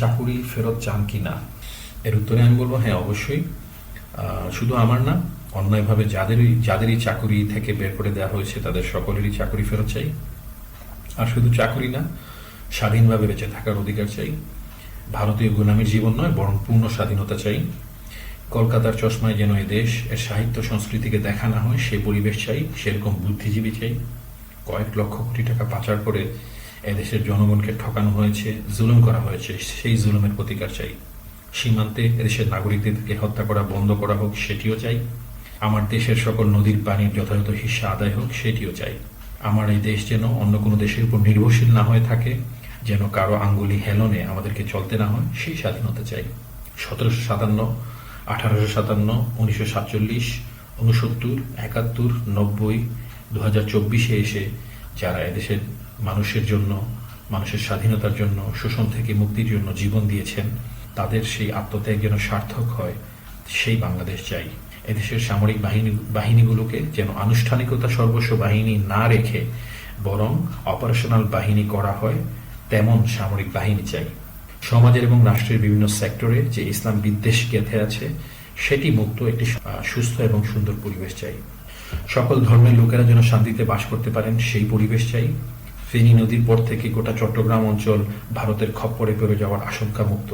চাকুরি ফেরত চান কি না? এর উত্তরে আমি বলব হ্যাঁ অবশ্যই। শুধু আমার না, অন্যায়ভাবে যাদেরই যাদেরই চাকুরি থেকে বের করে দেওয়া হয়েছে, তাদের সকলেরই চাকুরি ফেরত চাই। আর শুধু চাকুরি না, স্বাধীনভাবে বেঁচে থাকার অধিকার চাই। ভারতীয় গোলামীর জীবন নয়, বরং পূর্ণ স্বাধীনতা চাই। কলকাতার চশমায় যেন এ দেশ, এর সাহিত্য সংস্কৃতিকে দেখা না হয়, সে পরিবেশ চাই, সেরকম বুদ্ধিজীবী চাই। কয়েক লক্ষ কোটি টাকা পাচার করে এদেশের জনগণকে ঠকানো হয়েছে, জুলুম করা হয়েছে, সেই জুলুমের প্রতিকার চাই। সীমান্তে এদেশের নাগরিকদেরকে হত্যা করা বন্ধ করা হোক, সেটিও চাই। আমার দেশের সকল নদীর পানির যথাযথ হিস্সা আদায় হোক, সেটিও চাই। আমার এই দেশ যেন অন্য কোনো দেশের উপর নির্ভরশীল না হয়ে থাকে, যেন কারও আঙ্গুলি হেলনে আমাদেরকে চলতে না হয়, সেই স্বাধীনতা চাই। সতেরোশো সাতান্ন, আঠারোশো সাতান্ন, উনিশশো সাতচল্লিশ উনসত্তর একাত্তর, নব্বই দু হাজার চব্বিশে এসে যারা এদেশের মানুষের জন্য, মানুষের স্বাধীনতার জন্য, শোষণ থেকে মুক্তির জন্য জীবন দিয়েছেন, তাদের সেই আত্মত্যাগ যেন সার্থক হয়, সেই বাংলাদেশ চাই। এদেশের সামরিক বাহিনী, বাহিনীগুলোকে যেন আনুষ্ঠানিকতা সর্বস্ব বাহিনী না রেখে বরং অপারেশনাল বাহিনী করা হয়, তেমন সামরিক বাহিনী চাই। সমাজের এবং রাষ্ট্রের বিভিন্ন সেক্টরে যে ইসলাম বিদ্বেষ গেঁথে আছে সেটি মুক্ত একটি সুস্থ এবং সুন্দর পরিবেশ চাই। সকল ধর্মের লোকেরা যেন শান্তিতে বাস করতে পারেন, সেই পরিবেশ চাই। ফেনী নদীর পর থেকে গোটা চট্টগ্রাম অঞ্চল ভারতের খপ্পরে পড়ে যাওয়ার আশঙ্কা মুক্ত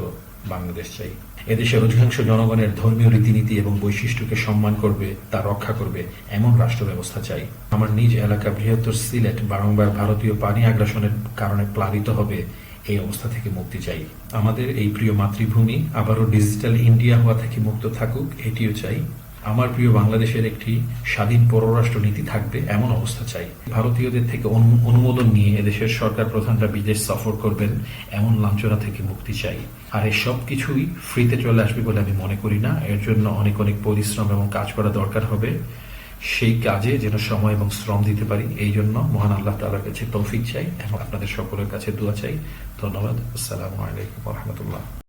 বাংলাদেশ চাই। এদেশের অধিকাংশ জনগণের ধর্মীয় রীতিনীতি এবং বৈশিষ্ট্যকে সম্মান করবে, তা রক্ষা করবে, এমন রাষ্ট্র ব্যবস্থা চাই। আমার নিজ এলাকা বৃহত্তর সিলেট বারংবার ভারতীয় পানি আগ্রাসনের কারণে প্লাবিত হবে এই অবস্থা থেকে মুক্তি চাই। আমাদের এই প্রিয় মাতৃভূমি আবারও ডিজিটাল ইন্ডিয়া হওয়া থেকে মুক্ত থাকুক, এটিও চাই। আমার প্রিয় বাংলাদেশের একটি স্বাধীন পররাষ্ট্র নীতি থাকবে, এমন অবস্থা চাই। ভারতীয়দের থেকে অনু- অনুমোদন নিয়ে এদেশের সরকার প্রধানরা বিদেশ সফর করবেন, এমন লাঞ্ছনা থেকে মুক্তি চাই। আর এই সব কিছুই ফ্রিতে চলে আসবে বলে আমি মনে করি না। এর জন্য অনেক অনেক পরিশ্রম এবং কাজ করা দরকার হবে। সেই কাজে যেন সময় এবং শ্রম দিতে পারি, এই জন্য মহান আল্লাহ তালার কাছে তৌফিক চাই এবং আপনাদের সকলের কাছে দোয়া চাই। ধন্যবাদ। আসসালামু আলাইকুম রহমতুল্লাহ।